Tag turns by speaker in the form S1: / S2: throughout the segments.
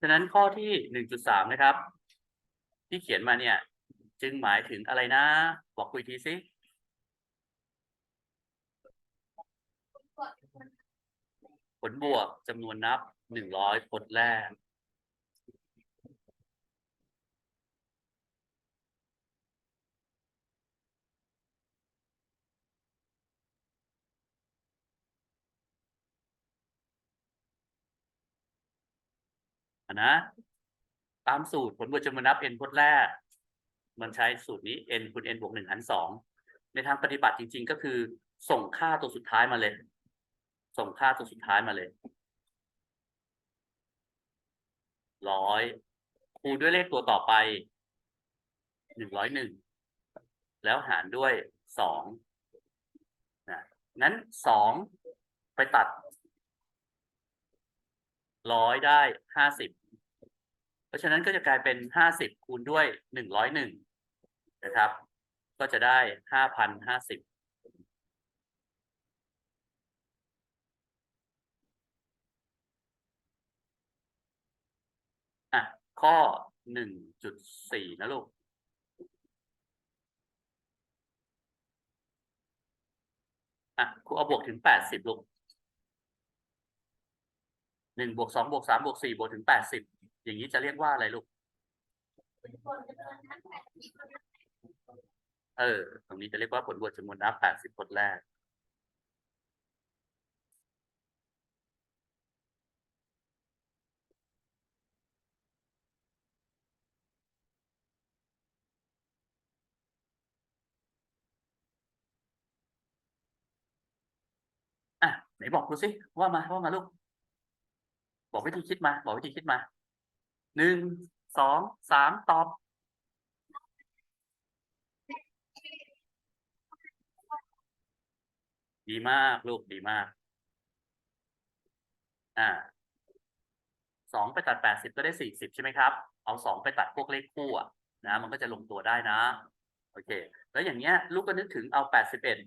S1: ฉะนั้นข้อที่หนึ่งจุดสามนะครับ ที่เขียนมาเนี่ย จึงหมายถึงอะไรนะ บอกคุยทีสิผลบวกจำนวนนับหนึ่งร้อยพจน์แรก นะตามสูตรผลบวกจำนวนนับ n พจน์แรก มันใช้สูตรนี้ n คูณ n บวกหนึ่งหารสองในทางปฏิบัติจริง ๆ ก็คือ ส่งค่าตัวสุดท้ายมาเลย ส่งค่าตัวสุดท้ายมาเลยร้อยคูณด้วยเลขตัวต่อไปหนึ่งร้อยหนึ่งแล้วหารด้วยสองนะงั้นสองไปตัด ร้อยได้ห้าสิบเพราะฉะนั้นก็จะกลายเป็นห้าสิบคูณด้วยหนึ่งร้อยหนึ่งนะครับ ก็จะได้ห้าพันห้าสิบอะข้อหนึ่งจุดสี่นะลูกอะครูเอาบวกถึงแปดสิบลูก หนึ่งบวกสองบวกสามบวกสี่บวกถึงแปดสิบอย่างนี้จะเรียกว่าอะไรลูก เออ ตรงนี้จะเรียกว่าผลบวกจำนวนนับแปดสิบผลแรก อะ ไหนบอกดูสิว่ามาว่ามาลูก บอกวิธีคิดมา บอกวิธีคิดมาหนึ่งสองสามตอบดีมากลูกดีมาก อ่าสองไปตัดแปดสิบก็ได้สี่สิบใช่ไหมครับ เอาสองไปตัดพวกเลขคู่อะนะ มันก็จะลงตัวได้นะ โอเค แล้วอย่างเงี้ย ลูกก็นึกถึงเอาแปดสิบเอ็ด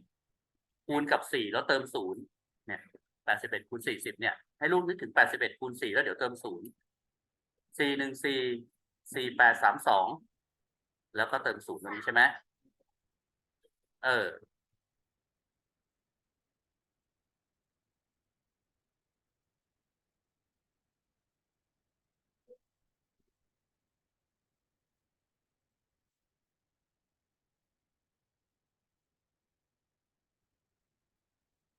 S1: คูณกับสี่แล้วเติมศูนย์เนี่ยแปดสิบเอ็ดคูณสี่สิบเนี่ย ให้ลูกนึกถึงแปดสิบเอ็ดคูณสี่แล้วเดี๋ยวเติมศูนย์สี่หนึ่งสี่สี่แปดสามสองแล้วก็เติมศูนย์ตรงนี้ใช่ไหมเออ